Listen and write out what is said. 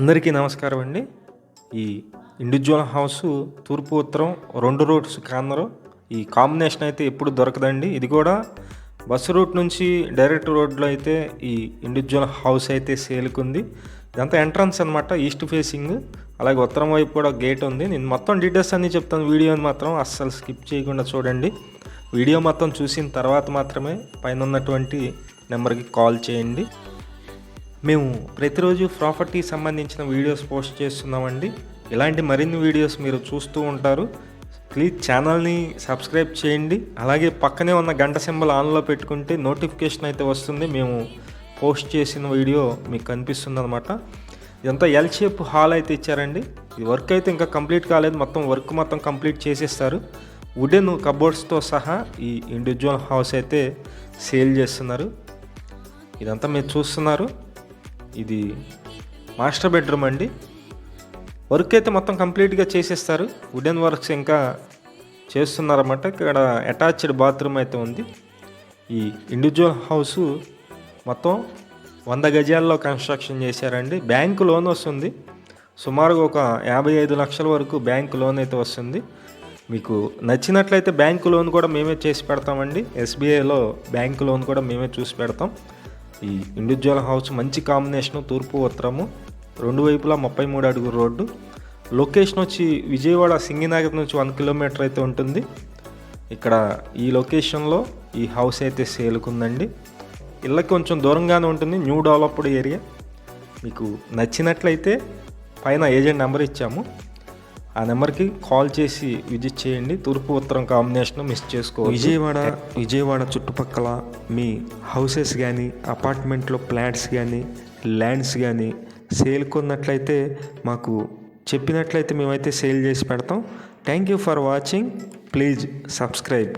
అందరికీ నమస్కారం అండి. ఈ ఇండివిజువల్ హౌస్ తూర్పు ఉత్తరం రెండు రోడ్స్ కాందరం. ఈ కాంబినేషన్ అయితే ఎప్పుడు దొరకదండి. ఇది కూడా బస్సు రూట్ నుంచి డైరెక్ట్ రోడ్లో అయితే ఈ ఇండివిజువల్ హౌస్ అయితే సేల్కి ఉంది ఇదంతా ఎంట్రన్స్ అనమాట ఈస్ట్ ఫేసింగ్. అలాగే ఉత్తరం వైపు కూడా గేట్ ఉంది. నేను మొత్తం డీటెయిల్స్ అన్నీ చెప్తాను. వీడియోని మాత్రం అస్సలు స్కిప్ చేయకుండా చూడండి. వీడియో మొత్తం చూసిన తర్వాత మాత్రమే పైన ఉన్నటువంటి నెంబర్కి కాల్ చేయండి. మేము ప్రతిరోజు ప్రాపర్టీ సంబంధించిన వీడియోస్ పోస్ట్ చేస్తున్నామండి. ఇలాంటి మరిన్ని వీడియోస్ మీరు చూస్తూ ఉంటారు. ప్లీజ్ ఛానల్ని సబ్స్క్రైబ్ చేయండి. అలాగే పక్కనే ఉన్న గంట సింబల్ ఆన్లో పెట్టుకుంటే నోటిఫికేషన్ అయితే వస్తుంది. మేము పోస్ట్ చేసిన వీడియో మీకు కనిపిస్తుంది అనమాట ఇదంతా ఎల్ షేప్ హాల్ అయితే ఇచ్చారండి. ఈ వర్క్ అయితే ఇంకా కంప్లీట్ కాలేదు. మొత్తం వర్క్ మొత్తం కంప్లీట్ చేసేస్తారు. వుడెన్ కబోర్డ్స్తో సహా ఈ ఇండివిజువల్ హౌస్ అయితే సేల్ చేస్తున్నారు. ఇదంతా మీరు చూస్తున్నారు. ఇది మాస్టర్ బెడ్రూమ్ అండి. వర్క్ అయితే మొత్తం కంప్లీట్గా చేసేస్తారు. వుడెన్ వర్క్స్ ఇంకా చేస్తున్నారన్నమాట. ఇక్కడ అటాచ్డ్ బాత్రూమ్ అయితే ఉంది. ఈ ఇండివిజువల్ హౌస్ మొత్తం వంద గజాల్లో కన్స్ట్రక్షన్ చేశారండి. బ్యాంకు లోన్ వస్తుంది. సుమారుగా ఒక యాభై ఐదు లక్షల వరకు బ్యాంకు లోన్ అయితే వస్తుంది. మీకు నచ్చినట్లయితే బ్యాంకు లోన్ కూడా మేమే చేసి పెడతామండి. ఎస్బీఐలో బ్యాంకు లోన్ కూడా మేమే చూసి పెడతాం. ఈ ఇండివిజువల్ హౌస్ మంచి కాంబినేషను తూర్పు ఉత్తరము రెండు వైపులా ముప్పై మూడు అడుగు రోడ్డు. లొకేషన్ వచ్చి విజయవాడ సింగినగర్ నుంచి వన్ కిలోమీటర్ అయితే ఉంటుంది. ఇక్కడ ఈ లొకేషన్లో ఈ హౌస్ అయితే సేల్కుందండి. ఇళ్ళకి కొంచెం దూరంగానే ఉంటుంది న్యూ డెవలప్డ్ ఏరియా. మీకు నచ్చినట్లయితే పైన ఏజెంట్ నెంబర్ ఇచ్చాము. ఆ నెంబర్కి కాల్ చేసి విజిట్ చేయండి. తూర్పు ఉత్తరం కాంబినేషన్ మిస్ చేసుకో విజయవాడ విజయవాడ చుట్టుపక్కల మీ హౌసెస్ కానీ అపార్ట్మెంట్లో ప్లాట్స్ కానీ ల్యాండ్స్ కానీ సేల్ కొన్నట్లయితే మాకు చెప్పినట్లయితే మేమైతే సేల్ చేసి పెడతాం. Thank you for watching. Please subscribe.